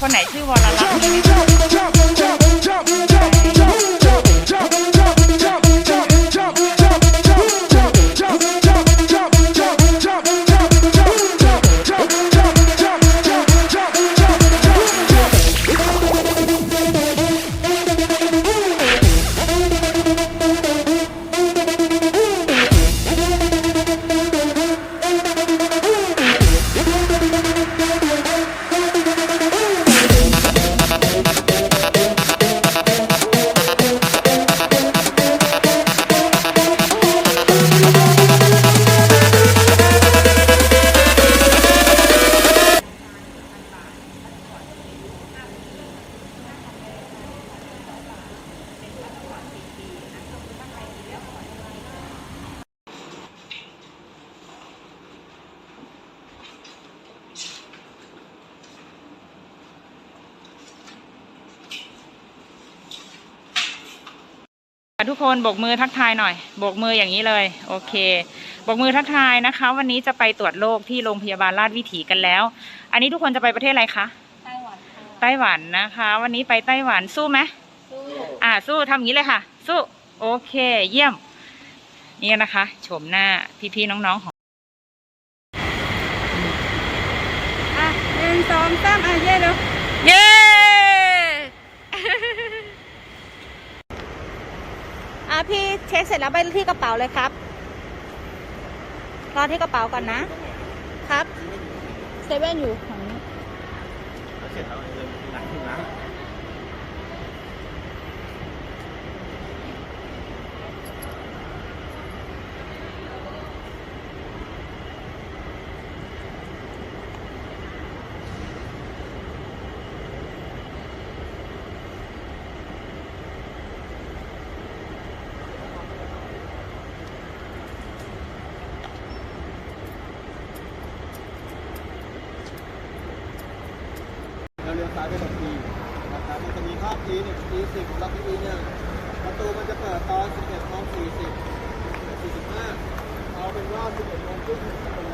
คนไหนชื่อวรรัตน์ ทุกคนโบกมือทักทายหน่อยโบกมืออย่างนี้เลย โอเคโบกมือทักทายนะคะ วันนี้จะไปตรวจโรคที่โรงพยาบาลราชวิถีกันแล้ว อันนี้ทุกคนจะไปประเทศอะไรคะไต้หวันค่ะไต้หวันนะคะ วันนี้ไปไต้หวันสู้ไหมสู้อ่าสู้ทำอย่างนี้เลยค่ะ สู้โอเค เยี่ยม นี่นะคะโฉมหน้าพี่ๆน้องๆของอะหนึ่งสองสามอะเย่เร็วเย้ อะ พี่เช็คเสร็จแล้วไปที่กระเป๋าเลยครับรอที่กระเป๋าก่อนนะ ครับเซเว่นอยู่ของนี้เสร็จแล้วเดินหลังถึงนะเเข้าทีหนึ่งทีสิบประตูมันจะเปิดตอนสิบเอ็โมงสี่สิบสี่เอาเป็นว่าสิบเอ็ดโมงครึ่ง